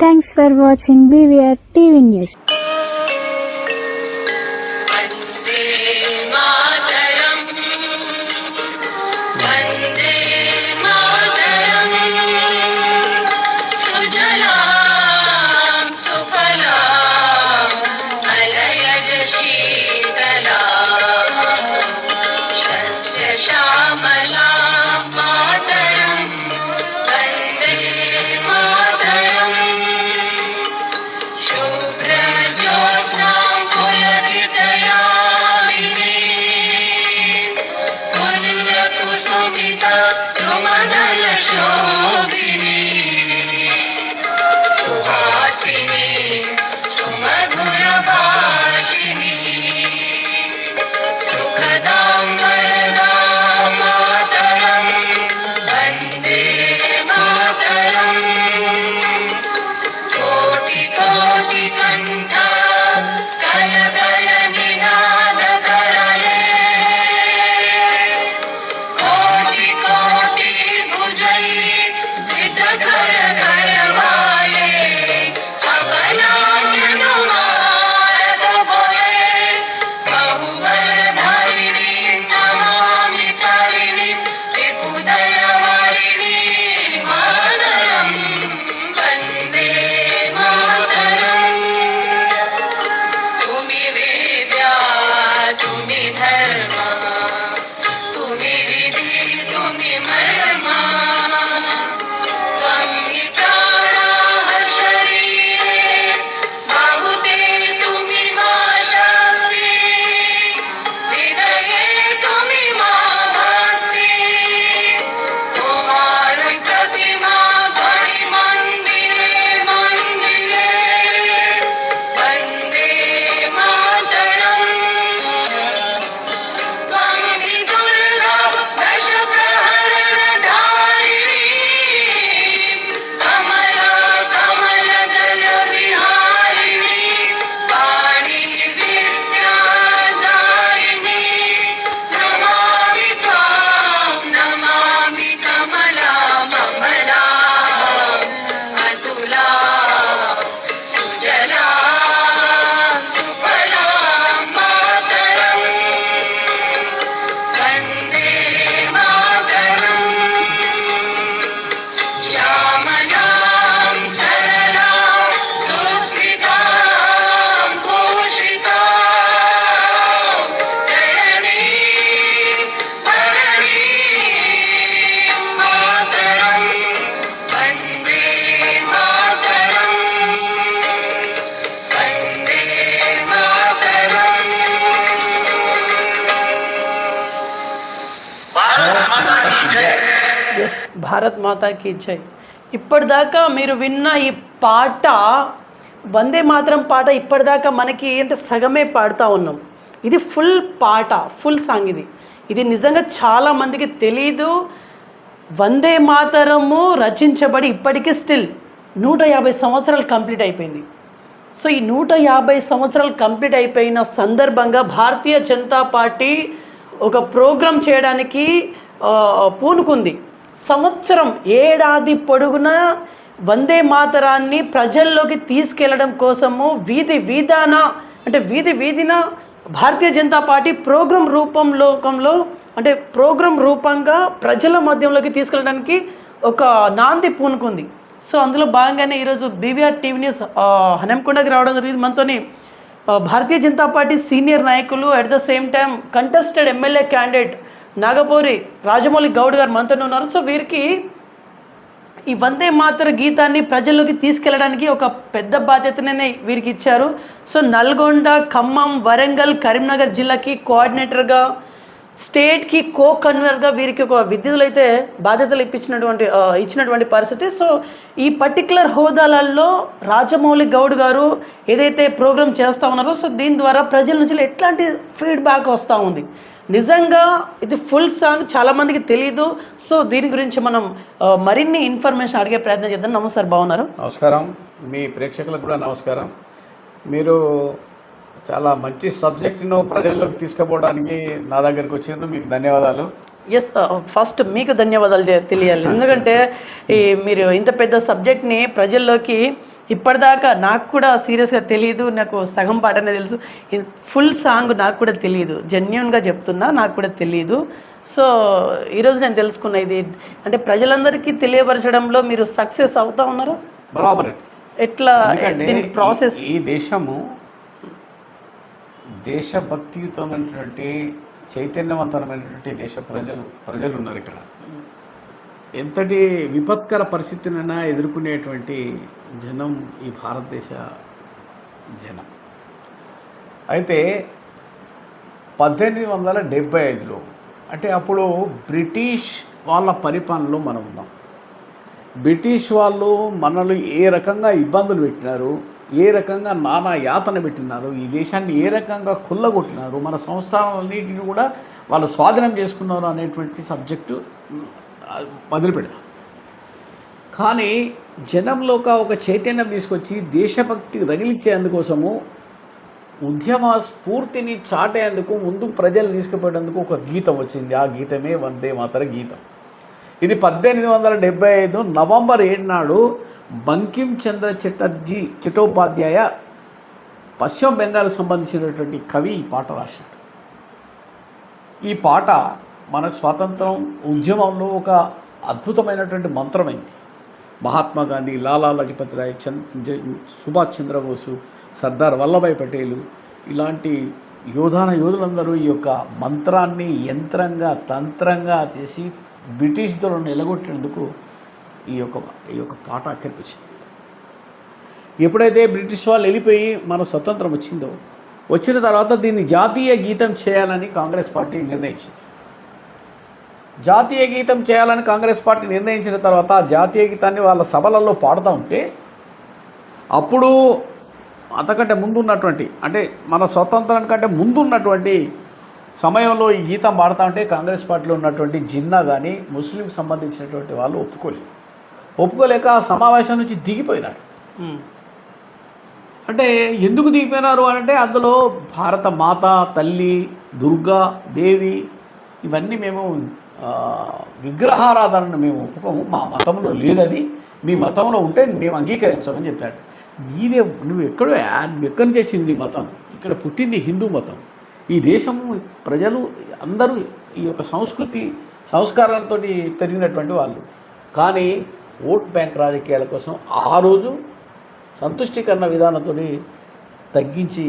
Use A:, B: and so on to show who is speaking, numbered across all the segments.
A: Thanks for watching BVR TV
B: news Bharat మాతాకి జై. ఇప్పటిదాకా మీరు విన్న ఈ పాట వందే మాత్రం పాట ఇప్పటిదాకా మనకి ఏంటంటే సగమే పాడుతూ ఉన్నాం. ఇది ఫుల్ పాట ఫుల్ సాంగ్ ఇది. ఇది నిజంగా చాలా మందికి తెలీదు. వందే మాతరము రచించబడి ఇప్పటికీ స్టిల్ నూట యాభై సంవత్సరాలు కంప్లీట్ అయిపోయింది. సో ఈ నూట యాభై సంవత్సరాలు కంప్లీట్ అయిపోయిన సందర్భంగా భారతీయ జనతా పార్టీ ఒక ప్రోగ్రాం చేయడానికి పూనుకుంది. సంవత్సరం ఏడాది పొడుగునా వందే మాతరాన్ని ప్రజల్లోకి తీసుకెళ్ళడం కోసము వీధి వీధాన అంటే వీధి వీధిన భారతీయ జనతా పార్టీ ప్రోగ్రాం రూపంలోకంలో అంటే ప్రోగ్రాం రూపంగా ప్రజల మధ్యంలోకి తీసుకెళ్ళడానికి ఒక నాంది పూనుకుంది. సో అందులో భాగంగానే ఈరోజు బీవీఆర్ టీవీ న్యూస్ హనంకొండకి రావడం జరిగింది. మనతోని భారతీయ జనతా పార్టీ సీనియర్ నాయకులు at the same time contested MLA candidate Nagapuri Rajamouli Goud garu మనతోనే ఉన్నారు. సో వీరికి ఈ వందే మాతర గీతాన్ని ప్రజల్లోకి తీసుకెళ్ళడానికి ఒక పెద్ద బాధ్యతనే వీరికి ఇచ్చారు. సో నల్గొండ ఖమ్మం వరంగల్ కరీంనగర్ జిల్లాకి కోఆర్డినేటర్గా స్టేట్కి కో కన్వీనర్గా వీరికి ఒక విద్యుతులు అయితే బాధ్యతలు ఇప్పించినటువంటి ఇచ్చినటువంటి పరిస్థితి. సో ఈ పర్టికులర్ హోదాలలో రాజమౌళి గౌడ్ గారు ఏదైతే ప్రోగ్రామ్ చేస్తూ ఉన్నారో సో దీని ద్వారా ప్రజల నుంచి ఎట్లాంటి ఫీడ్బ్యాక్ వస్తూ ఉంది? నిజంగా ఇది ఫుల్ సాంగ్ చాలామందికి తెలియదు సో దీని గురించి మనం మరిన్ని ఇన్ఫర్మేషన్ అడిగే ప్రయత్నం చేద్దాం. నమస్కారం బాగున్నారు?
C: నమస్కారం. మీ ప్రేక్షకులకు కూడా నమస్కారం. మీరు చాలా మంచి సబ్జెక్టును ప్రజల్లోకి తీసుకుపోవడానికి నా దగ్గరికి వచ్చినందుకు మీకు ధన్యవాదాలు.
B: ఎస్ ఫస్ట్ మీకు ధన్యవాదాలు తెలియాలి. ఎందుకంటే ఈ మీరు ఇంత పెద్ద సబ్జెక్ట్ని ప్రజల్లోకి
D: ఇప్పటిదాకా నాకు కూడా సీరియస్గా తెలియదు నాకు సగం పాటనే తెలుసు. ఫుల్ సాంగ్ నాకు కూడా తెలియదు జెన్యున్గా చెప్తున్నా నాకు కూడా తెలియదు సో ఈరోజు నేను తెలుసుకున్న ఇది. అంటే ప్రజలందరికీ తెలియపరచడంలో మీరు సక్సెస్ అవుతా ఉన్నారా?
C: బరాబర్.
D: ఎట్లా దీనికి ప్రాసెస్
C: ఈ- దేశము దేశభక్తియుతమైనటువంటి చైతన్యవంతమైనటువంటి దేశ ప్రజలు ప్రజలు. ఉన్నారు ఇక్కడ. ఎంతటి విపత్కర పరిస్థితినైనా ఎదుర్కొనేటువంటి జనం ఈ భారతదేశ జనం. అయితే పద్దెనిమిది వందల డెబ్బై ఐదులో అంటే అప్పుడు బ్రిటిష్ వాళ్ళ పరిపాలనలో మనం ఉన్నాం. బ్రిటిష్ వాళ్ళు మనల్ని ఏ రకంగా ఇబ్బందులు పెట్టినారు? ఏ రకంగా నానా యాతన పెట్టినారు ఈ దేశాన్ని ఏ రకంగా కుల్లగొట్టినారు మన సంస్థానాలన్నింటినీ కూడా వాళ్ళు స్వాధీనం చేసుకున్నారు అనేటువంటి సబ్జెక్టు మ్, మొదలు పెడతాం. కానీ జనంలో ఒక ఒక చైతన్యం తీసుకొచ్చి దేశభక్తి రగిలించేందుకోసము ఉద్యమ స్ఫూర్తిని చాటేందుకు ముందు ప్రజలు తీసుకుపోయేందుకు ఒక గీతం వచ్చింది. ఆ గీతమే వందే మాతర గీతం. ఇది పద్దెనిమిది వందల డెబ్బై ఐదు నవంబర్ ఏడు నాడు బంకిం చంద్ర చటర్జీ చటోపాధ్యాయ పశ్చిమ బెంగాల్ సంబంధించినటువంటి కవి ఈ పాట రాశాడు. ఈ పాట మనకు స్వాతంత్రం ఉద్యమంలో ఒక అద్భుతమైనటువంటి మంత్రమైంది. మహాత్మా గాంధీ లాలా లజపతి రాయ్ చంద్ సుభాష్ చంద్రబోసు సర్దార్ వల్లభాయ్ పటేలు ఇలాంటి యోధాన యోధులందరూ ఈ యొక్క మంత్రాన్ని యంత్రంగా తంత్రంగా చేసి బ్రిటిష్ దొరను నిలగొట్టినందుకు ఈ యొక్క ఈ యొక్క పాట అక్కడికి వచ్చింది ఎప్పుడైతే బ్రిటిష్ వాళ్ళు వెళ్ళిపోయి మన స్వతంత్రం వచ్చిందో వచ్చిన తర్వాత దీన్ని జాతీయ గీతం చేయాలని కాంగ్రెస్ పార్టీ నిర్ణయించింది. జాతీయ గీతం చేయాలని కాంగ్రెస్ పార్టీ నిర్ణయించిన తర్వాత జాతీయ గీతాన్ని వాళ్ళ సభలలో పాడుతూ ఉంటే అప్పుడు అంతకంటే ముందు ఉన్నటువంటి అంటే మన స్వతంత్రం ముందు ఉన్నటువంటి సమయంలో ఈ గీతం పాడుతూ ఉంటే కాంగ్రెస్ పార్టీలో ఉన్నటువంటి జిన్నా కానీ ముస్లిం సంబంధించినటువంటి వాళ్ళు ఒప్పుకోలేదు. ఒప్పుకోలేక ఆ సమావేశం నుంచి దిగిపోయినారు. అంటే ఎందుకు దిగిపోయినారు అంటే అందులో భారత మాత తల్లి దుర్గా దేవి ఇవన్నీ మేము విగ్రహారాధనను మేము ఒప్పుకోము. మా మతంలో లేదని మీ మతంలో ఉంటే మేము అంగీకరించామని చెప్పాడు నీదే నువ్వు ఎక్కడో నువ్వు ఎక్కడి నుంచి వచ్చింది నీ మతం? ఇక్కడ పుట్టింది హిందూ మతం. ఈ దేశము ప్రజలు అందరూ ఈ యొక్క సంస్కృతి సంస్కారాలతో పెరిగినటువంటి వాళ్ళు. కానీ ఓట్ బ్యాంక్ రాజకీయాల కోసం ఆ రోజు సంతుష్టికరణ విధానంతో తగ్గించి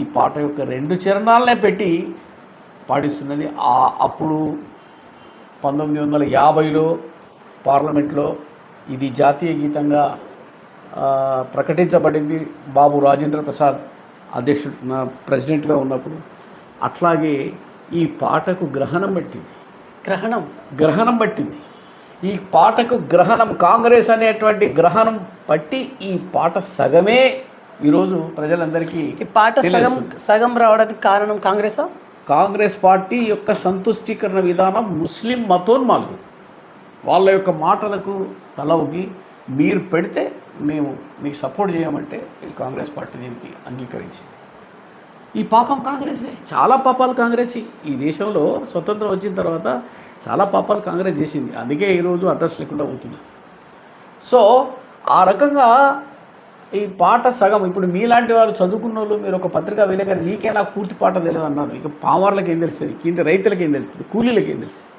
C: ఈ పాట యొక్క రెండు చరణాలనే పెట్టి పాటిస్తున్నది. ఆ అప్పుడు పంతొమ్మిది వందల యాభైలో పార్లమెంట్లో ఇది జాతీయ గీతంగా ప్రకటించబడింది. బాబు రాజేంద్ర ప్రసాద్ అధ్యక్షుడు ప్రెసిడెంట్గా ఉన్నప్పుడు. అట్లాగే ఈ పాటకు గ్రహణం పట్టింది.
D: గ్రహణం.
C: గ్రహణం పట్టింది. ఈ పాటకు గ్రహణం కాంగ్రెస్ అనేటువంటి గ్రహణం పట్టి ఈ పాట సగమే ఈరోజు ప్రజలందరికీ
D: ఈ పాట సగం. సగం రావడానికి కారణం కాంగ్రెసా?
C: కాంగ్రెస్ పార్టీ యొక్క సంతుష్టీకరణ విధానం ముస్లిం మతోన్మాదులు. వాళ్ళ యొక్క మాటలకు తలవుగి మీరు పెడితే మేము మీకు సపోర్ట్ చేయమంటే కాంగ్రెస్ పార్టీ దీనికి అంగీకరించింది. ఈ పాపం కాంగ్రెసే. చాలా పాపాలు కాంగ్రెస్. ఈ దేశంలో స్వతంత్రం వచ్చిన తర్వాత చాలా పాపాలు కాంగ్రెస్ చేసింది. అందుకే ఈరోజు అడ్రస్ లేకుండా పోతుంది సో ఆ రకంగా ఈ పాట సగం ఇప్పుడు మీలాంటి వారు చదువుకున్న వాళ్ళు మీరు ఒక పత్రికా విలేకరు మీకే నాకు పూర్తి పాట తెలియదు అన్నారు. ఇక పామార్లకు ఏం తెలుస్తుంది? కింద రైతులకు ఏం తెలుస్తుంది? కూలీలకు ఏం తెలుస్తుంది?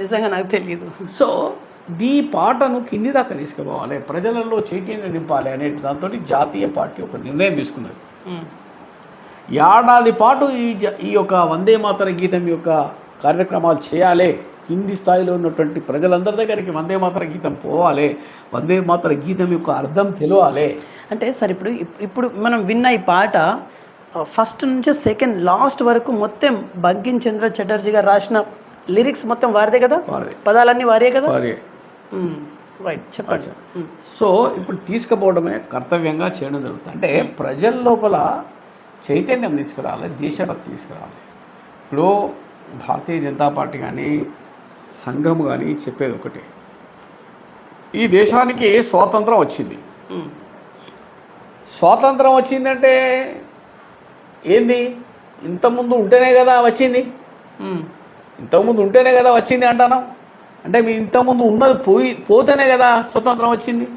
D: నిజంగా నాకు తెలియదు
C: సో ఈ పాటను కింది దాకా తీసుకుపోవాలి. ప్రజలలో చైతన్యం నింపాలి అనే దాంతో జాతీయ పార్టీ ఒక నిర్ణయం తీసుకున్నది. ఏడాది పాటు ఈ జ- ఈ యొక్క వందే మాతర గీతం యొక్క కార్యక్రమాలు చేయాలి. కింది స్థాయిలో ఉన్నటువంటి ప్రజలందరి దగ్గరికి వందే మాతర గీతం పోవాలి. వందే మాతర గీతం యొక్క అర్థం తెలియాలి
D: అంటే సార్ ఇప్పుడు ఇప్- ఇప్పుడు మనం విన్న ఈ పాట ఫస్ట్ నుంచి సెకండ్ లాస్ట్ వరకు మొత్తం బంకిం చంద్ర చటర్జీ గారు రాసిన లిరిక్స్ మొత్తం వారిదే కదా. పదాలన్నీ వారే కదా? రైట్ చెప్పండి.
C: సో ఇప్పుడు తీసుకుపోవడమే కర్తవ్యంగా చేయడం జరుగుతుంది. అంటే ప్రజల లోపల చైతన్యం తీసుకురావాలి దేశభక్తి తీసుకురావాలి. ఇప్పుడు భారతీయ జనతా పార్టీ కానీ సంఘం కానీ చెప్పేది ఒకటే. ఈ దేశానికి స్వాతంత్రం వచ్చింది. స్వాతంత్రం వచ్చిందంటే ఏంది? ఇంతకుముందు ఉంటేనే కదా వచ్చింది. ఇంతకుముందు ఉంటేనే కదా వచ్చింది అంటాను. అంటే మీ ఇంతకుముందు ఉన్నది పోయి పోతేనే కదా స్వతంత్రం వచ్చింది.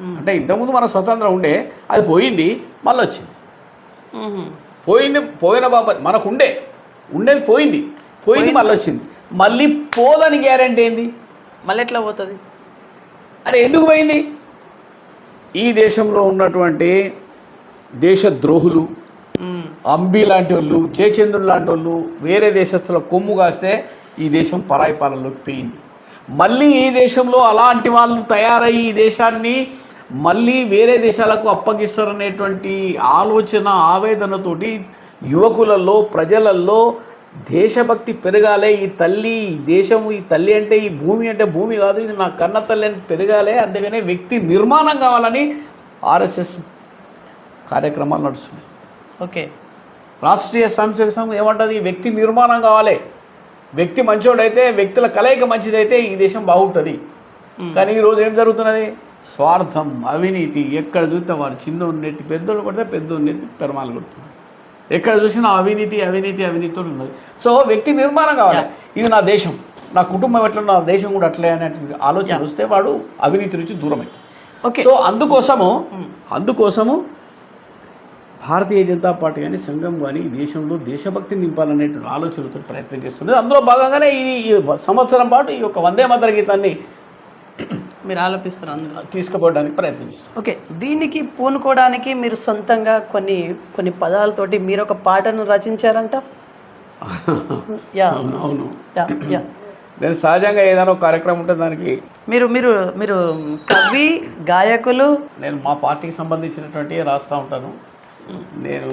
C: అంటే ఇంతకుముందు మన స్వతంత్రం ఉండే అది పోయింది మళ్ళీ వచ్చింది. పోయింది పోయిన బాబత్ మనకు ఉండే ఉండేది పోయింది. పోయింది మళ్ళీ వచ్చింది మళ్ళీ పోదని గ్యారంటీ ఏంది?
D: మళ్ళీ ఎట్లా పోతుంది?
C: అరే ఎందుకు పోయింది? ఈ దేశంలో ఉన్నటువంటి దేశద్రోహులు. అంబి లాంటి వాళ్ళు జయచంద్రుడు లాంటి వాళ్ళు వేరే దేశస్తుల కొమ్ము కాస్తే ఈ దేశం పరాయి పాలనలోకి పోయింది. మళ్ళీ ఈ దేశంలో అలాంటి వాళ్ళు తయారయ్యి ఈ దేశాన్ని మళ్ళీ వేరే దేశాలకు అప్పగిస్తారనేటువంటి ఆలోచన ఆవేదనతోటి యువకులలో ప్రజలలో దేశభక్తి పెరగాలే ఈ తల్లి ఈ దేశము ఈ తల్లి అంటే ఈ భూమి అంటే భూమి కాదు ఇది నా కన్న తల్లి అని పెరగాలే అందుకనే వ్యక్తి నిర్మాణం కావాలని ఆర్ఎస్ఎస్ కార్యక్రమాలు నడుస్తున్నాయి.
D: ఓకే.
C: రాష్ట్రీయ సంక్షేమ సంఘం ఏమంటుంది? వ్యక్తి నిర్మాణం కావాలి. వ్యక్తి మంచోడైతే వ్యక్తుల కలయిక మంచిదైతే ఈ దేశం బాగుంటుంది. కానీ ఈరోజు ఏం జరుగుతున్నది? స్వార్థం అవినీతి ఎక్కడ చూస్తే వాడు చిన్న ఉన్నట్టు పెద్దోడు కొడితే పెద్ద ఉన్నట్టు పెరమాలు కొడుతున్నారు ఎక్కడ చూసినా అవినీతి అవినీతి అవినీతితో ఉన్నది. సో వ్యక్తి నిర్మాణం కావాలి. ఇది నా దేశం. నా కుటుంబం ఎట్లా నా దేశం కూడా అట్లే అనేటువంటి ఆలోచన వస్తే వాడు అవినీతి నుంచి దూరం అవుతుంది
D: ఓకే
C: సో అందుకోసము అందుకోసము భారతీయ జనతా పార్టీ కానీ సంఘం కానీ ఈ దేశంలో దేశభక్తిని నింపాలనేటువంటి ఆలోచనతో ప్రయత్నం చేస్తుంది అందులో భాగంగానే ఇది ఈ సంవత్సరం పాటు ఈ యొక్క వందే మాతర గీతాన్ని
D: మీరు ఆలోపిస్తారు అందరూ
C: తీసుకుపోవడానికి ప్రయత్నం
D: ఓకే దీనికి పూనుకోవడానికి మీరు సొంతంగా కొన్ని కొన్ని పదాలతోటి మీరు ఒక పాటను రచించారంట? యా.
C: అవును
D: యా యా.
C: నేను సహజంగా ఏదైనా ఒక కార్యక్రమం ఉంటే దానికి
D: మీరు మీరు మీరు కవి గాయకులు?
C: నేను మా పార్టీకి సంబంధించినటువంటి రాస్తూ ఉంటాను. నేను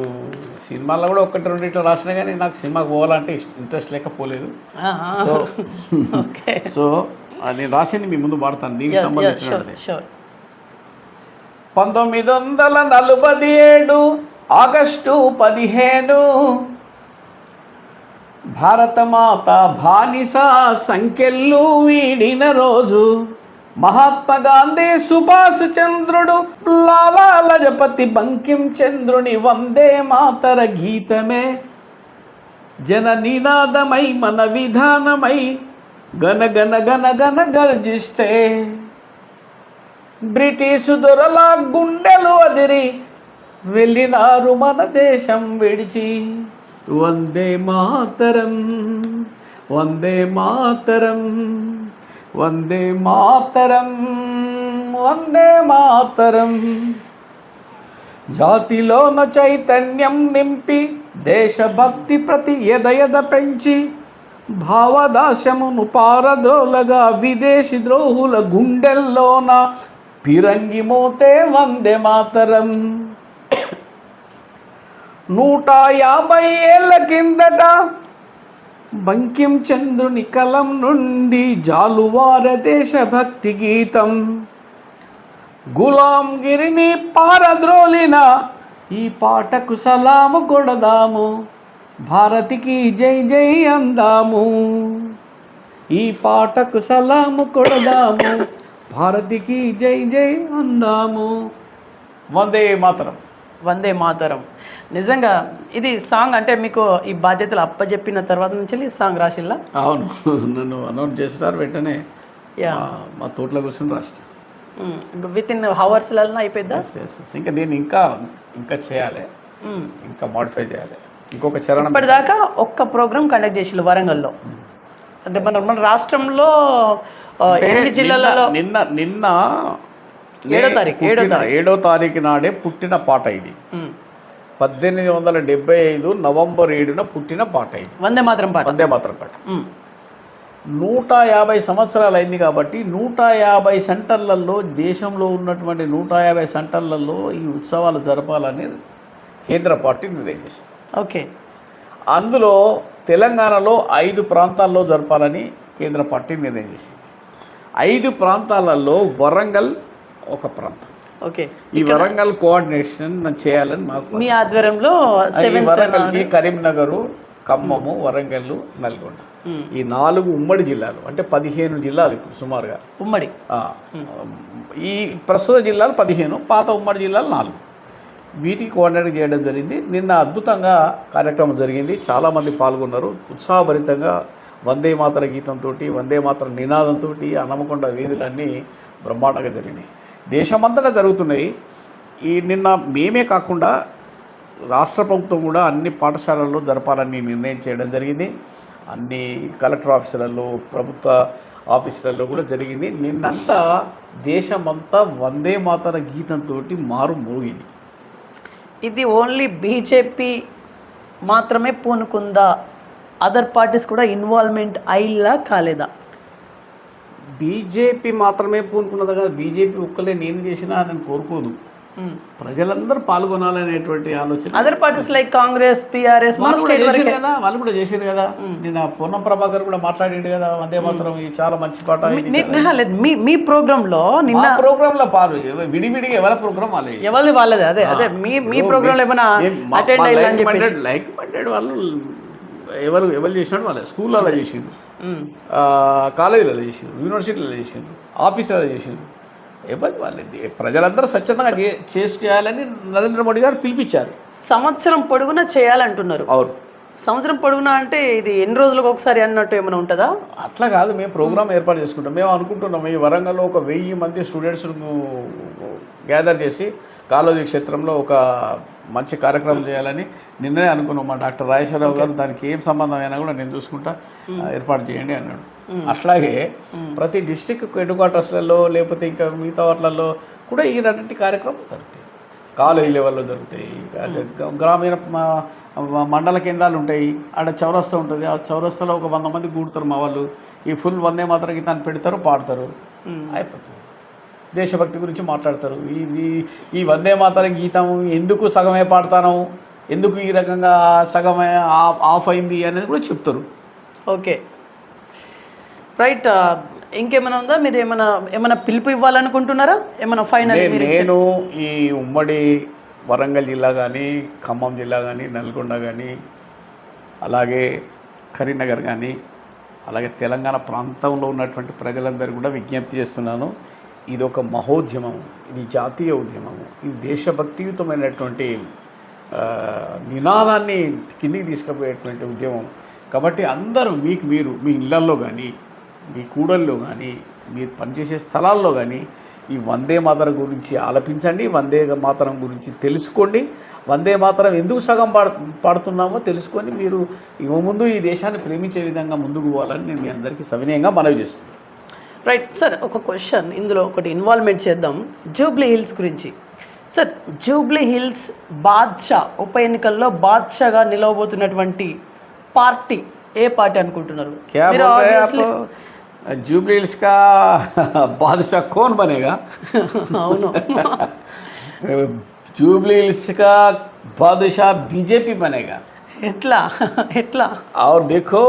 C: సినిమాల్లో కూడా ఒకటి రెండు ఇట్లా రాసినా కానీ నాకు సినిమాకి పోవాలంటే ఇంట్రెస్ట్ లేకపోలేదు. So
D: okay.
C: సో నేను రాసింది మీ ముందు పాడతాను దీనికి సంబంధించినది.
D: షూర్
C: పంతొమ్మిది వందల నలభై ఏడు ఆగస్టు పదిహేను భారతమాత బానిస సంఖ్యలు వీడిన రోజు మహాత్మా గాంధీ సుభాష్ చంద్రుడు లాలా లజపతి బంకిం చంద్రుని వందే మాతర గీతమే. జన నినాదమై మన విధానమై గన గన గన గన గర్జిస్తే బ్రిటిషు దొరల గుండెలు అదిరి వెళ్ళినారు మన దేశం విడిచి. వందే మాతరం వందే మాతరం వందే మాతరం వందే మాతరం. జాతిలోన చైతన్యం నింపి దేశభక్తి ప్రతి ఎదయద పెంచి భావదాశమును పారద్రోలగా విదేశీ ద్రోహుల గుండెల్లోన పిరంగి మోతే వందే మాతరం. నూట యాభై ఏళ్ళ కిందట బంకిం చంద్రుని కలం నుండి జాలువార దేశభక్తి గీతం. గులాంగిరిని పారద్రోలిన ఈ పాటకు సలాము కొడదాము. భారతికి జై జై అందాము. ఈ పాటకు సలాము కొడదాము. భారతికి జై జై అందాము. వందే మాతరం.
D: వందే మాతరం. నిజంగా ఇది సాంగ్ అంటే మీకు ఈ బాధ్యతలు అప్పచెప్పిన తర్వాత నుంచి ఈ సాంగ్ రాసిల్లా?
C: అవును. నన్ను అనౌన్స్ చేస్తున్నారు వెంటనే
D: యా.
C: మా- తోటలో కూర్చొని రాష్ట్రం
D: విత్ ఇన్ హవర్స్లలో అయిపోద్దా
C: ఇంకా దీన్ని ఇంకా ఇంకా చేయాలి. ఇంకా మాడిఫై చేయాలి. ఇంకొక చరణం.
D: ఇప్పటిదాకా ఒక్క ప్రోగ్రామ్ కండక్ట్ చేసిల్లు వరంగల్లో. అంటే మన మన రాష్ట్రంలో ఎన్ని జిల్లాలలో?
C: నిన్న నిన్న
D: ఏడో తారీఖు, ఏడో.
C: ఏడో తారీఖు నాడే పుట్టిన పాట ఇది. పద్దెనిమిది వందల డెబ్బై ఐదు నవంబర్ ఏడున పుట్టిన పాట ఇది.
D: వందే మాత్రం పాట.
C: వందే మాత్రం పాట. నూట యాభై సంవత్సరాలు అయింది కాబట్టి నూట యాభై సెంటర్లలో దేశంలో ఉన్నటువంటి నూట యాభై సెంటర్లలో ఈ ఉత్సవాలు జరపాలని కేంద్ర పార్టీ నిర్ణయం చేసింది.
D: ఓకే.
C: అందులో తెలంగాణలో ఐదు ప్రాంతాల్లో జరపాలని కేంద్ర పార్టీ నిర్ణయం చేసింది. ఐదు ప్రాంతాలలో వరంగల్ ఒక ప్రాంతం.
D: ఓకే.
C: ఈ వరంగల్ కోఆర్డినేషన్ చేయాలని మాకు
D: మీ ఆధ్వర్యంలో
C: వరంగల్కి కరీంనగరు ఖమ్మము వరంగల్ నల్గొండ. ఈ నాలుగు ఉమ్మడి జిల్లాలు అంటే పదిహేను జిల్లాలు ఇప్పుడు సుమారుగా.
D: ఉమ్మడి.
C: ఈ ప్రస్తుత జిల్లాలు పదిహేను పాత ఉమ్మడి జిల్లాలు నాలుగు. వీటికి కోఆర్డినేట్ చేయడం జరిగింది. నిన్న అద్భుతంగా కార్యక్రమం జరిగింది. చాలామంది పాల్గొన్నారు. ఉత్సాహభరితంగా వందే మాతర గీతంతో వందే మాతర నినాదంతో అన్నమకొండ వీధులన్నీ బ్రహ్మాండంగా జరిగినాయి. దేశమంతటా జరుగుతున్నాయి. ఈ నిన్న మేమే కాకుండా రాష్ట్ర ప్రభుత్వం కూడా అన్ని పాఠశాలల్లో జరపాలని నిర్ణయం చేయడం జరిగింది. అన్ని కలెక్టర్ ఆఫీసులలో ప్రభుత్వ ఆఫీసులలో కూడా జరిగింది. నిన్నంతా దేశమంతా వందే మాతర గీతంతో మారు మోగింది.
D: ఇది ఓన్లీ బీజేపీ మాత్రమే పూనుకుందా? అదర్ పార్టీస్ కూడా ఇన్వాల్వ్మెంట్ అయిలా కాలేదా?
C: బీజేపీ మాత్రమే పూనుకున్నదా కాదు బీజేపీ ఒక్కలే నేను చేసినా నేను కోరుకోదు. ప్రజలందరూ పాల్గొనాలనేటువంటి ఆలోచన.
D: Other parties like Congress PRS
C: వాళ్ళు కూడా
D: వరకే.
C: కదా వాళ్ళు కూడా కదా. నిన్న పూర్ణం ప్రభాకర్ కూడా మాట్లాడిండు కదా వందే మాత్రం ఇది చాలా మంచి పాట
D: మీ మీ ప్రోగ్రామ్లో నిన్న
C: ప్రోగ్రామ్లో పాలు విడివిడిగా ఎవరి ప్రోగ్రామ్ వాళ్ళే.
D: ఎవరిది వాళ్ళది? అదే అదే. మీ మీ ప్రోగ్రామ్లో ఏమైనా అటెండ్ అయ్యాలని
C: లైక్ మైండెడ్ వాళ్ళు ఎవరు ఎవరు చేసినాడు వాళ్ళే? చేసిండ్రు.
D: ఉమ్.
C: ఆ, కాలేజీలలో చేసిండ్రు. యూనివర్సిటీలలో చేసిండ్రు. ఆఫీసులలో చేసిండ్రు. ఎవరి వాళ్ళది ప్రజలందరూ స్వచ్ఛందంగా చే- చేసి చేయాలని నరేంద్ర మోడీ గారు పిలిపించారు.
D: సంవత్సరం పొడుగునా చేయాలంటున్నారు.
C: అవును.
D: సంవత్సరం పొడుగునా అంటే ఇది ఎన్ని రోజులకు ఒకసారి అన్నట్టు ఏమైనా ఉంటుందా?
C: అట్లా కాదు మేము ప్రోగ్రామ్ ఏర్పాటు చేసుకుంటాం. మేము అనుకుంటున్నాం ఈ వరంగల్లో ఒక వెయ్యి మంది స్టూడెంట్స్ గ్యాదర్ చేసి కాలోజీ క్షేత్రంలో ఒక మంచి కార్యక్రమం చేయాలని నిన్నే అనుకున్నాం. మా డాక్టర్ రాజేశ్వరరావు గారు దానికి ఏం సంబంధం అయినా కూడా నేను చూసుకుంటా ఏర్పాటు చేయండి అన్నాడు. అట్లాగే ప్రతి డిస్టిక్ హెడ్ క్వార్టర్స్లలో లేకపోతే ఇంకా మిగతా వాటిలలో కూడా ఈ రెండింటి కార్యక్రమం జరుగుతాయి. కాలేజీ లెవెల్లో జరుగుతాయి గ్రామీణ మండల కేంద్రాలు ఉంటాయి ఆడ చౌరస్తా ఉంటుంది. ఆ చౌరస్తాలో ఒక వంద మంది కూడతారు మా వాళ్ళు. ఈ ఫుల్ వందే మాత్రం గీతాన్ని పెడతారు పాడతారు. అయిపోతుంది. దేశభక్తి గురించి మాట్లాడతారు. ఈ ఈ- వందే మాతరం గీతం ఎందుకు సగమే పాడతాను ఎందుకు ఈ రకంగా సగమే ఆఫ్ అయింది అనేది కూడా చెప్తారు.
D: ఓకే. రైట్ ఇంకేమైనా ఉందా? మీరు ఏమైనా ఏమైనా పిలుపు ఇవ్వాలనుకుంటున్నారా? ఏమైనా ఫైనల్
C: నేను ఈ ఉమ్మడి వరంగల్ జిల్లా కానీ ఖమ్మం జిల్లా కానీ నల్గొండ కానీ అలాగే కరీంనగర్ కానీ అలాగే తెలంగాణ ప్రాంతంలో ఉన్నటువంటి ప్రజలందరూ కూడా విజ్ఞప్తి చేస్తున్నాను. ఇది ఒక మహోద్యమం ఇది జాతీయ ఉద్యమము ఇది దేశభక్తియుతమైనటువంటి నినాదాన్ని కిందికి తీసుకుపోయేటువంటి ఉద్యమం. కాబట్టి అందరూ మీకు మీరు మీ ఇళ్ళల్లో కానీ మీ కూడల్లో కానీ మీరు పనిచేసే స్థలాల్లో కానీ ఈ వందే మాతరం గురించి ఆలపించండి వందే మాతరం గురించి తెలుసుకోండి. వందే మాతరం ఎందుకు సగం పాడు పాడుతున్నామో తెలుసుకొని మీరు ఇక ముందు ఈ దేశాన్ని ప్రేమించే విధంగా ముందుకు పోవాలని నేను మీ అందరికీ సవినయంగా మనవి చేస్తున్నాను.
D: రైట్ సార్ ఒక క్వశ్చన్ ఇందులో ఒకటి ఇన్వాల్వ్మెంట్ చేద్దాం జూబ్లీ హిల్స్ గురించి సార్ జూబ్లీ హిల్స్ బాద్షా ఉప ఎన్నికల్లో బాద్షాగా నిలవబోతున్నటువంటి పార్టీ ఏ పార్టీ అనుకుంటున్నారు
C: क्या
D: మీరు
C: बोल रहे हैं
D: obviously-
C: आप जुबली हिल्स का बादशाह कौन बनेगा
D: అవును
C: जुबली हिल्स का बादशाह बीजेपी बनेगा
D: ఎట్లా ఎట్లా
C: और देखो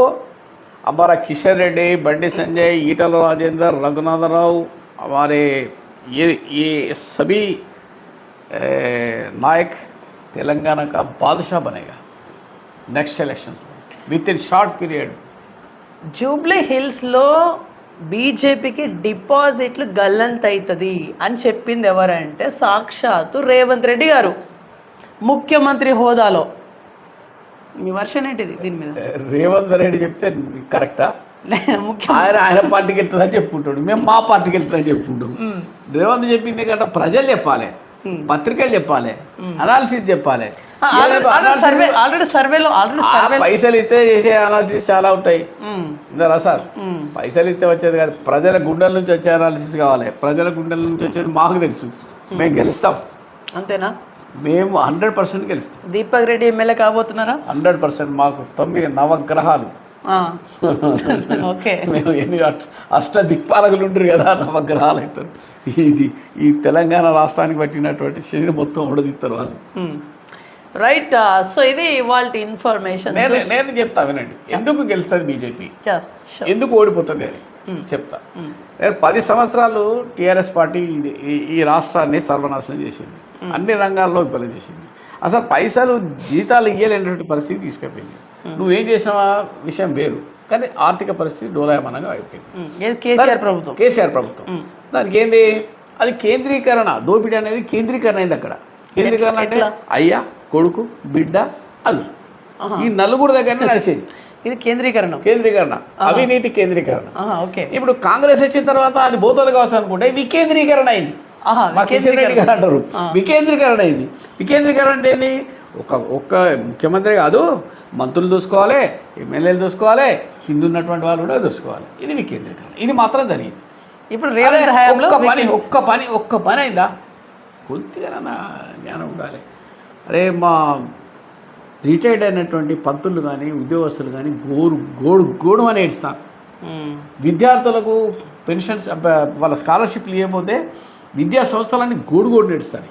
C: हमारा किशन रेड्डी बंडी संजय ईटल राजेंद्र रघुनाथ राव हमारे ये ये सभी ए, नायक तेलंगाना का बादशाह बनेगा next election within short period
D: Jubilee హిల్స్లో బీజేపీకి డిపాజిట్లు గల్లంత అవుతుంది అని చెప్పింది ఎవరంటే సాక్షాత్తు రేవంత్ రెడ్డి గారు ముఖ్యమంత్రి హోదాలో మీ వర్షన్ ఏంటిది దీని మీద?
C: రేవంత్ రెడ్డి చెప్తే కరెక్టా? ఆయన ఆయన పార్టీకి వెళ్తుందని చెప్పుకుంటాడు మేము మా పార్టీకి వెళ్తుందని చెప్పుకుంటాం. రేవంత్ చెప్పింది కంటే ప్రజలు చెప్పాలి. పత్రికలు చెప్పాలి. అనాలిసిస్ చెప్పాలి. పైసలు ఇస్తే చేసే అనాలిసిస్ చాలా ఉంటాయి. ఇందరా సార్? పైసలు ఇస్తే వచ్చేది కాదు. ప్రజల గుండెల నుంచి వచ్చే అనాలిసిస్ కావాలి. ప్రజల గుండెల నుంచి వచ్చేది మాకు తెలుసు. మేము గెలుస్తాం.
D: అంతేనా?
C: మేము హండ్రెడ్ పర్సెంట్ గెలుస్తాం.
D: దీపక్ రెడ్డి ఎమ్మెల్యే కాబోతున్నారా?
C: హండ్రెడ్ పర్సెంట్ మాకు తొమ్మిది నవగ్రహాలు. మేము ఎన్ని అష్ట- దిక్పాలకులు ఉంటారు కదా నవగ్రహాలు అవుతారు ఇది ఈ తెలంగాణ రాష్ట్రానికి పట్టినటువంటి శరీరం మొత్తం ఉడదిస్తారు వాళ్ళు.
D: రైట్ సో ఇది వాళ్ళ ఇన్ఫర్మేషన్.
C: నేను నేను చెప్తా వినండి. ఎందుకు గెలుస్తుంది బీజేపీ? ఎందుకు ఓడిపోతుంది అని చెప్తా. నేను పది సంవత్సరాలు టీఆర్ఎస్ పార్టీ ఈ రాష్ట్రాన్ని సర్వనాశనం చేసింది. అన్ని రంగాల్లో విఫలం చేసింది. అసలు పైసలు జీతాలు ఇయ్యలేనటువంటి పరిస్థితి తీసుకెళ్ళింది నువ్వేం చేసినావా? విషయం వేరు. కానీ ఆర్థిక పరిస్థితి డోలాయమానంగా అయిపోయింది.
D: కేసీఆర్ ప్రభుత్వం?
C: కేసీఆర్ ప్రభుత్వం. దానికి ఏంది? అది కేంద్రీకరణ. దోపిడీ అనేది కేంద్రీకరణ అయింది అక్కడ. కేంద్రీకరణ అంటే? అయ్యా కొడుకు బిడ్డ అల్లు. ఈ నలుగురు దగ్గరనే నడిచేది.
D: ఇది కేంద్రీకరణం.
C: కేంద్రీకరణ. అవినీతి కేంద్రీకరణ.
D: ఓకే.
C: ఇప్పుడు కాంగ్రెస్ వచ్చిన తర్వాత అది పోతుంది కావచ్చు అనుకుంటే వికేంద్రీకరణ అయింది. మా కిషన్ రెడ్డి గారు అంటారు. వికేంద్రీకరణ అయింది వికేంద్రీకరణ అంటే ఏంది? ఒక ఒక్క ముఖ్యమంత్రి కాదు మంత్రులు చూసుకోవాలి ఎమ్మెల్యేలు చూసుకోవాలి కింద ఉన్నటువంటి వాళ్ళు కూడా చూసుకోవాలి. ఇది వికేంద్రీకరణ. ఇది మాత్రం జరిగింది.
D: ఇప్పుడు
C: ఒక్క పని ఒక్క పని ఒక్క పని అయిందా? కొద్దిగా నా జ్ఞానం ఉండాలి. అరే మా రిటైర్డ్ అయినటువంటి పంతులు కానీ ఉద్యోగస్తులు కానీ గోరు గోడు గోడు అని ఏడుస్తారు
D: ఉమ్,
C: విద్యార్థులకు పెన్షన్స్ వాళ్ళ స్కాలర్షిప్లు ఇవ్వకపోతే విద్యా సంస్థలన్నీ గోడు గోడు నేడుస్తాయి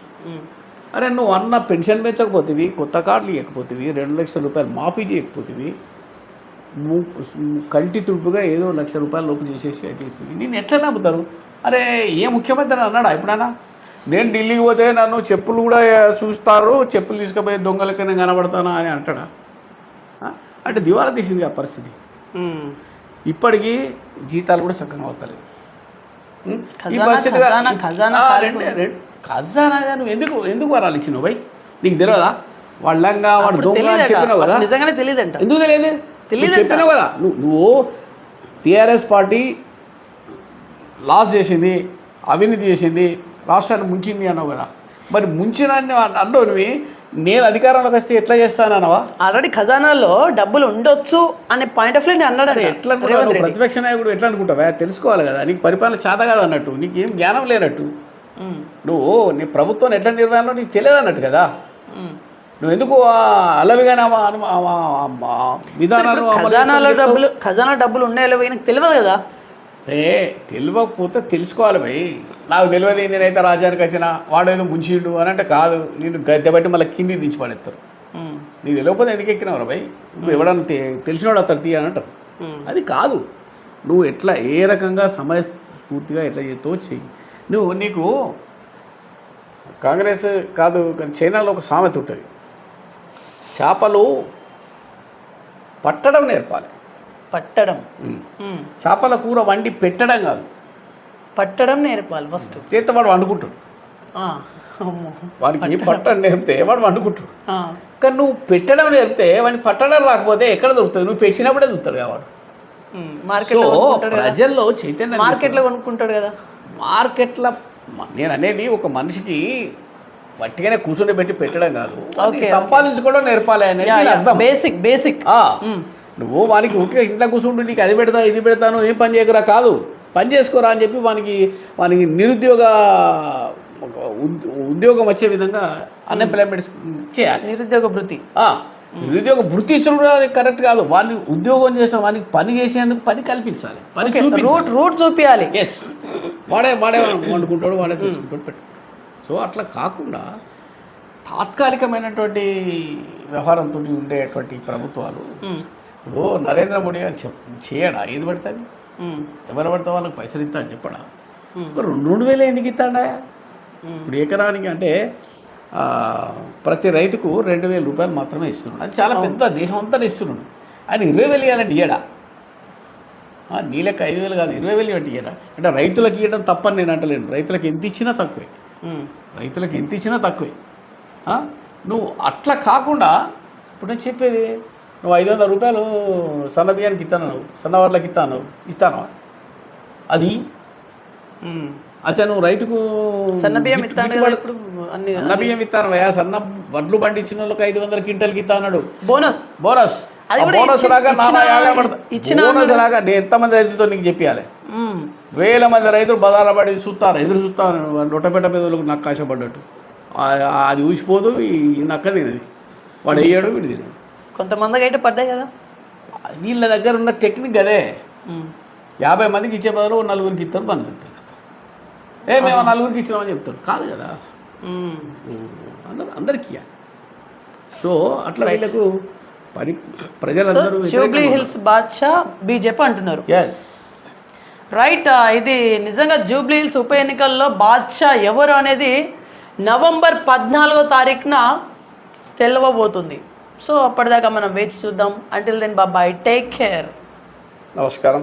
C: అరే నువ్వు అన్న పెన్షన్ పెంచకపోతేవి కొత్త కార్డులు ఇవ్వకపోతేవి రెండు లక్షల రూపాయలు మాఫీ చేయకపోతేవి కంటి తుడుపుగా ఏదో లక్ష రూపాయల లోపు చేసేసి చేస్తుంది నేను ఎట్లా నమ్ముతారు అరే ఏ ముఖ్యమంత్రి అన్నాడా ఎప్పుడైనా నేను ఢిల్లీకి పోతే నన్ను చెప్పులు కూడా చూస్తారు చెప్పులు తీసుకుపోయి దొంగలకైనా కనబడతానా అని అంటాడా? అంటే దివాలా తీసింది ఆ పరిస్థితి. ఇప్పటికీ జీతాలు కూడా చక్కగా అవుతలేవు. ఉం? ఈ
D: ఖజానా-
C: పరిస్థితిగా-
D: ఖజానా-
C: నువ్వు ఎందుకు ఎందుకు వరాలు ఇచ్చినావు భయ్ నీకు తెలియదా వాళ్ళంగా వాడు
D: అప్పుడు
C: దొంగ అని. చెప్పినావు కదా?
D: నిజంగానే తెలియదంట.
C: ఎందుకు తెలియదు?
D: తెలీదంట.
C: చెప్పినావు కదా. నువ్వు నువ్వు టీఆర్ఎస్ పార్టీ లాస్ చేసింది అవినీతి చేసింది రాష్ట్రాన్ని ముంచింది అన్నావు కదా. మరి ముంచిన అన్నావు నువ్వు. నేను అధికారంలోకి వస్తే ఎట్లా చేస్తానన్నావా?
D: ఆల్రెడీ ఖజానాలో డబ్బులు ఉండొచ్చు అనే పాయింట్ ఆఫ్ వ్యూ అన్నాడు
C: ఎట్లా ప్రతిపక్ష నాయకుడు ఎట్లా అనుకుంటావా? తెలుసుకోవాలి కదా. నీకు పరిపాలన చేత కాదు అన్నట్టు. నీకు ఏం జ్ఞానం లేనట్టు. నువ్వు నీ ప్రభుత్వం ఎట్లా నిర్వహణలో నీకు తెలియదు అన్నట్టు కదా. నువ్వు ఎందుకు అలవిగానే విధానాలు
D: ఖజానాలో? డబ్బులు ఖజానా డబ్బులు ఉన్నాయో తెలియదు కదా.
C: ఏ తెలియకపోతే తెలుసుకోవాలి భయ్. నాకు తెలియదు నేనైతే రాజ్యానికి వచ్చిన వాడేదో ముంచిండు అని అంటే కాదు. నేను గద్దె బట్టి మళ్ళీ కిందికి దించి పడేస్తారు. నీకు తెలియకపోతే ఎందుకు ఎక్కినవరా భయ్? ఇప్పుడు ఎవడన్నా తె- తెలిసినోడు అతడు తీయ అని అంటారు. అది కాదు. నువ్వు ఎట్లా ఏ రకంగా సమయస్ఫూర్తిగా ఎట్లా చేస్తావో చెయ్యి. నువ్వు నీకు కాంగ్రెస్ కాదు కానీ చైనాలో ఒక సామెత ఉంటుంది. చేపలు పట్టడం నేర్పాలి.
D: పట్టడం.
C: చేపల కూర వండి పెట్టడం కాదు.
D: పట్టడం నేర్పాలి ఫస్ట్.
C: చేత వాడు వండుకుంటాడు. వాడికి పట్టడం. నేర్పితే వాడు వండుకుంటాడు. కానీ నువ్వు పెట్టడం నేర్పితే వాడిని పట్టడం రాకపోతే ఎక్కడ దొరుకుతుంది? నువ్వు పెట్టినప్పుడే దొరుకుతాడు కాబట్టి సో
D: మార్కెట్లో
C: ప్రజల్లో చైతన్యం
D: మార్కెట్లో కొనుక్కుంటాడు కదా.
C: మార్కెట్ల నేను అనేది ఒక మనిషికి వట్టిగానే కూర్చొని పెట్టి పెట్టడం కాదు. సంపాదించుకోవడం నేర్పాలి అనేది అర్థం.
D: బేసిక్ బేసిక్
C: నువ్వు వానికి ఉట్టిగా ఇంట్లో కూర్చుంటూ నీకు అది పెడతా ఇది పెడతాను ఏం పని చేయకురా? కాదు. పని చేసుకోరా అని చెప్పి వానికి వానికి నిరుద్యోగ ఉద్యోగం వచ్చే విధంగా అన్ఎంప్లాయ్మెంట్ చేయాలి.
D: నిరుద్యోగ
C: ఆ, నిరుద్యోగ వృత్తి ఇచ్చడం అది కరెక్ట్ కాదు. వాడిని ఉద్యోగం చేసిన వానికి పని చేసేందుకు పని కల్పించాలి. పని
D: రూట్ రూట్ చూపించాలి
C: ఎస్ వాడే వాడే వండుకుంటాడు వాడే తెచ్చుకుంటాడు పెట్టు. సో అట్లా కాకుండా తాత్కాలికమైనటువంటి వ్యవహారంతో ఉండేటువంటి ప్రభుత్వాలు ఇప్పుడు నరేంద్ర మోడీ గారు చెప్ చేయడా? ఏది పడుతుంది? ఎవరు పడితే వాళ్ళకి పైసలు ఇస్తా అని చెప్పడా? రెండు రెండు వేలు ఎందుకు ఇస్తాడా. ఇప్పుడు ఎకరానికి అంటే ప్రతి రైతుకు రెండు వేల రూపాయలు మాత్రమే ఇస్తున్నాడు. అది చాలా పెద్ద దేశం అంతా ఇస్తున్నాడు. ఆయన ఇరవై వేలు ఇవ్వాలంటే ఇయ్యడా? నీ లెక్క ఐదు వేలు కాదు ఇరవై వేలు ఇవ్వండి ఇయ్యడా? అంటే రైతులకు ఇవ్వడం తప్పని నేను అంటలేను. రైతులకు ఎంత ఇచ్చినా తక్కువే. రైతులకు ఎంత ఇచ్చినా తక్కువే? నువ్వు అట్లా కాకుండా ఇప్పుడు నేను చెప్పేది నువ్వు ఐదు వందల రూపాయలు సన్న బియ్యానికి ఇస్తాను సన్నవాళ్ళకి ఇస్తాను ఇస్తాను అది. అచ్చా నువ్వు రైతుకు
D: సన్న బియ్యం ఇస్తాను
C: సన్న బియ్యం ఇస్తాను వయా సన్న వడ్లు పండించిన వాళ్ళకి ఐదు వందల క్వింటల్కి ఇస్తాడు
D: బోనస్.
C: బోనస్. బోనస్ రాగా నానా
D: ఇచ్చిన-
C: బోనస్. రాగా నేను ఎంతమంది రైతులతో నీకు చెప్పాలి వేల మంది రైతులు బదాల పడి చూస్తారు ఎదురు చూస్తారు రొట్టపెట్ట పెదవులకు నాకు కాశపడ్డట్టు. అది ఊసిపోదు ఈ నక్క తినది. వాడు వేయడు వీడు తినడు.
D: కొంతమందికి అయితే పడ్డాయి కదా.
C: వీళ్ళ దగ్గర ఉన్న టెక్నిక్ అదే. యాభై మందికి ఇచ్చే బదులు నలుగురికి ఇస్తారు బంద్ పెడతారు ఏ మేము నలుగురికి ఇచ్చినామని చెప్తాడు కాదు కదా. అందరూ అందరికీ. సో అట్లా. వీళ్ళకు
D: సో
C: ప్రజలందరూ
D: జూబ్లీ హిల్స్ బాద్షా బీజేపీ అంటున్నారు.
C: ఎస్
D: రైట్ ఇది నిజంగా జూబ్లీ హిల్స్ ఉప ఎన్నికల్లో బాద్షా ఎవరు అనేది నవంబర్ పద్నాలుగో తారీఖున తెలవబోతుంది. సో అప్పటిదాకా మనం వేచి చూద్దాం. అంటిల్ దెన్ బాబాయ్ టేక్ కేర్
C: నమస్కారం.